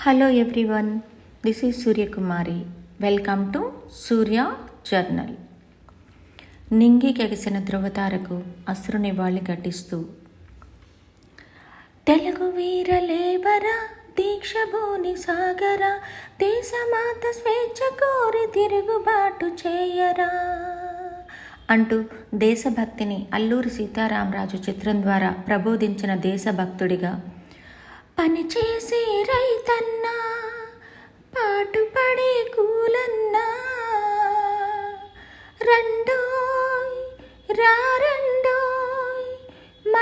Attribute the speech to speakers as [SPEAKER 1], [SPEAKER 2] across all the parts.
[SPEAKER 1] Hello everyone this is Suryakumari welcome to Surya journal నింగికెగిసిన ధృవతారకు అశ్రు నివాళి ఘటిస్తూ తెలుగు వీరలేవరా దీక్షభూని సాగర దేశమాత స్వేచ్ఛ కోరి తిరుగుబాటు చేయరా అంటూ దేశభక్తిని అల్లూరి సీతారామరాజు చిత్రం ద్వారా ప్రబోధించిన దేశభక్తుడిగా పనిచేసే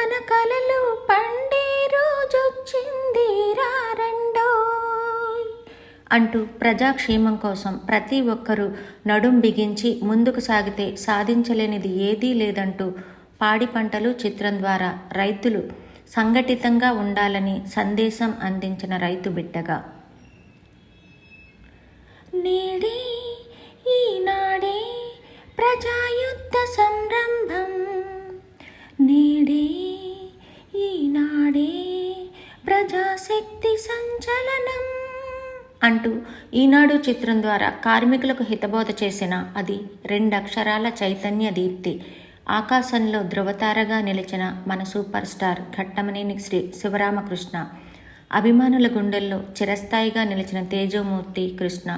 [SPEAKER 1] మన కలలు పండే రోజొచ్చింది రారండో అంటూ ప్రజాక్షేమం కోసం ప్రతి ఒక్కరూ నడుం బిగించి ముందుకు సాగితే సాధించలేనిది ఏదీ లేదంటూ పాడి పంటలు చిత్రం ద్వారా రైతులు సంఘటితంగా ఉండాలని సందేశం అందించిన రైతు బిడ్డగా. నేడే ఈనాడే ప్రజాయుద్ధ సంరంభం అంటూ ఈనాడు చిత్రం ద్వారా కార్మికులకు హితబోధ చేసిన అది రెండక్షరాల చైతన్య దీప్తి. ఆకాశంలో ధృవతారగా నిలిచిన మన సూపర్ స్టార్ ఘట్టమనేని శ్రీ శివరామకృష్ణ. అభిమానుల గుండెల్లో చిరస్థాయిగా నిలిచిన తేజోమూర్తి కృష్ణ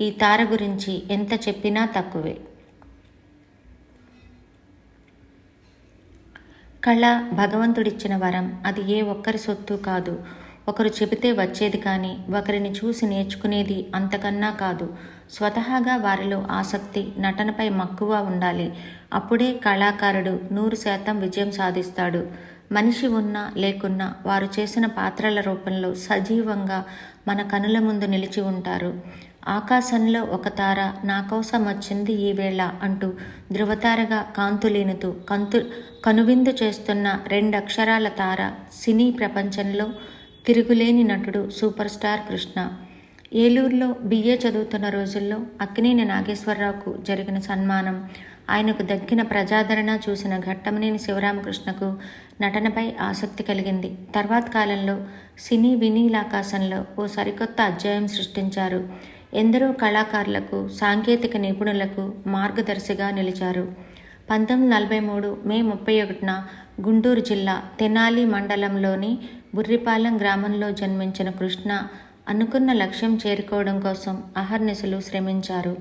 [SPEAKER 1] ఈ తార గురించి ఎంత చెప్పినా తక్కువే. కళ భగవంతుడిచ్చిన వరం అది ఏ ఒక్కరి సొత్తు కాదు. ఒకరు చెబితే వచ్చేది కానీ ఒకరిని చూసి నేర్చుకునేది అంతకన్నా కాదు. స్వతహాగా వారిలో ఆసక్తి నటనపై మక్కువ ఉండాలి. అప్పుడే కళాకారుడు నూరు శాతం విజయం సాధిస్తాడు. మనిషి ఉన్నా లేకున్నా వారు చేసిన పాత్రల రూపంలో సజీవంగా మన కనుల ముందు నిలిచి ఉంటారు. ఆకాశంలో ఒక తార నా కోసం వచ్చింది ఈవేళ అంటూ ధృవతారగా కాంతులీనుతూ కంతు కనువిందు చేస్తున్న రెండక్షరాల తార సినీ ప్రపంచంలో తిరుగులేని నటుడు సూపర్ స్టార్ కృష్ణ. ఏలూరులో బిఏ చదువుతున్న రోజుల్లో అక్కినేని నాగేశ్వరరావుకు జరిగిన సన్మానం ఆయనకు దక్కిన ప్రజాదరణ చూసిన ఘట్టమనేని శివరామకృష్ణకు నటనపై ఆసక్తి కలిగింది. తర్వాత కాలంలో సినీ వినీలాకాశంలో ఓ సరికొత్త అధ్యాయం సృష్టించారు. ఎందరో కళాకారులకు సాంకేతిక నిపుణులకు మార్గదర్శిగా నిలిచారు. పంతొమ్మిది నలభై మూడు మే ముప్పై ఒకటిన గుంటూరు జిల్లా తెనాలి మండలంలోని బుర్రిపాలెం గ్రామంలో జన్మించిన కృష్ణ అనుకున్న లక్ష్యం చేరుకోవడం కోసం అహర్నిశలు శ్రమించారు.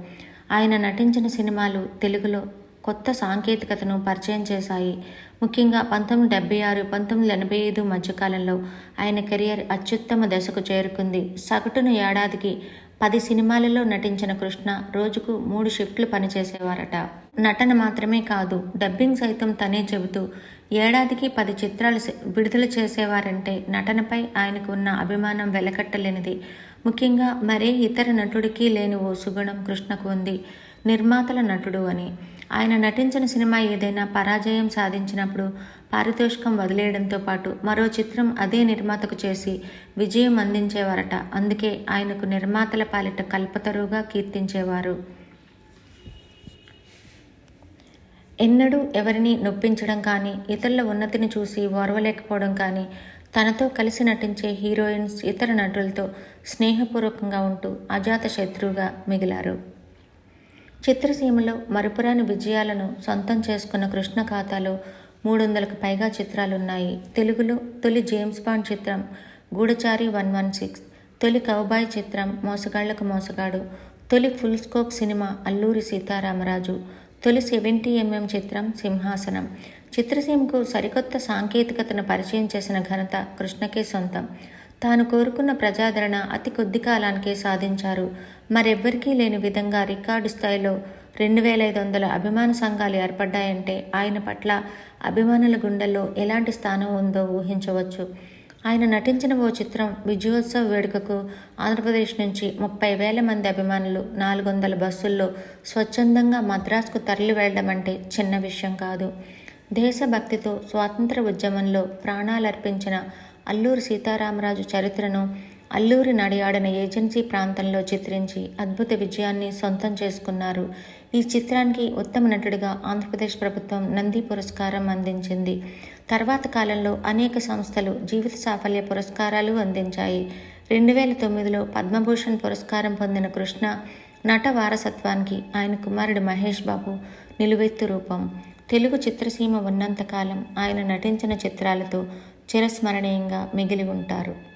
[SPEAKER 1] ఆయన నటించిన సినిమాలు తెలుగులో కొత్త సాంకేతికతను పరిచయం చేశాయి. ముఖ్యంగా పంతొమ్మిది డెబ్బై ఆరు పంతొమ్మిది ఎనభై ఐదు మధ్యకాలంలో ఆయన కెరియర్ అత్యుత్తమ దశకు చేరుకుంది. సగటున ఏడాదికి పది సినిమాలలో నటించిన కృష్ణ రోజుకు మూడు షిఫ్ట్లు పనిచేసేవారట. నటన మాత్రమే కాదు డబ్బింగ్ సైతం తనే చెబుతూ ఏడాదికి పది చిత్రాలు విడుదల చేసేవారంటే నటనపై ఆయనకు ఉన్న అభిమానం వెలకట్టలేనిది. ముఖ్యంగా మరే ఇతర నటుడికి లేని ఓ సుగుణం కృష్ణకు ఉంది. నిర్మాతల నటుడు అని. ఆయన నటించిన సినిమా ఏదైనా పరాజయం సాధించినప్పుడు పారితోషికం వదిలేయడంతో పాటు మరో చిత్రం అదే నిర్మాతకు చేసి విజయం అందించేవారట. అందుకే ఆయనకు నిర్మాతల పాలిట కల్పతరుగా కీర్తించేవారు. ఎన్నడూ ఎవరిని నొప్పించడం కానీ ఇతరుల ఉన్నతిని చూసి ఓర్వలేకపోవడం కానీ తనతో కలిసి నటించే హీరోయిన్స్ ఇతర నటులతో స్నేహపూర్వకంగా ఉంటూ అజాత శత్రువుగా మిగిలారు. చిత్రసీమలో మరుపురాని విజయాలను సొంతం చేసుకున్న కృష్ణ ఖాతాలో మూడు వందలకు పైగా చిత్రాలున్నాయి. తెలుగులో తొలి జేమ్స్ బాండ్ చిత్రం గూఢచారి వన్ వన్ సిక్స్ తొలి కౌబాయ్ చిత్రం మోసగాళ్ళకు మోసగాడు తొలి full scope cinema Alluri Sitaramaraju తొలి సెవెంటీ ఎంఎం చిత్రం సింహాసనం. చిత్రసీమకు సరికొత్త సాంకేతికతను పరిచయం చేసిన ఘనత కృష్ణకే సొంతం. తాను కోరుకున్న ప్రజాదరణ అతి కొద్ది కాలానికే సాధించారు. మరెవ్వరికీ లేని విధంగా రికార్డు స్థాయిలో రెండు వేల ఐదు వందల అభిమాన సంఘాలు ఏర్పడ్డాయంటే ఆయన పట్ల అభిమానుల గుండెల్లో ఎలాంటి స్థానం ఉందో ఊహించవచ్చు. ఆయన నటించిన ఓ చిత్రం విజయోత్సవ వేడుకకు ఆంధ్రప్రదేశ్ నుంచి ముప్పై వేల మంది అభిమానులు నాలుగు వందల బస్సుల్లో స్వచ్ఛందంగా మద్రాసుకు తరలి వెళ్ళడం అంటే చిన్న విషయం కాదు. దేశభక్తితో స్వాతంత్ర ఉద్యమంలో ప్రాణాలర్పించిన అల్లూరి సీతారామరాజు చరిత్రను అల్లూరి నడియాడిన ఏజెన్సీ ప్రాంతంలో చిత్రించి అద్భుత విజయాన్ని సొంతం చేసుకున్నారు. ఈ చిత్రానికి ఉత్తమ నటుడిగా ఆంధ్రప్రదేశ్ ప్రభుత్వం నంది పురస్కారం అందించింది. తర్వాత కాలంలో అనేక సంస్థలు జీవిత సాఫల్య పురస్కారాలు అందించాయి. రెండు వేల తొమ్మిదిలో పద్మభూషణ్ పురస్కారం పొందిన కృష్ణ నట వారసత్వానికి ఆయన కుమారుడు మహేష్ బాబు నిలువెత్తు రూపం. తెలుగు చిత్రసీమ ఉన్నంతకాలం ఆయన నటించిన చిత్రాలతో చిరస్మరణీయంగా మిగిలి ఉంటారు.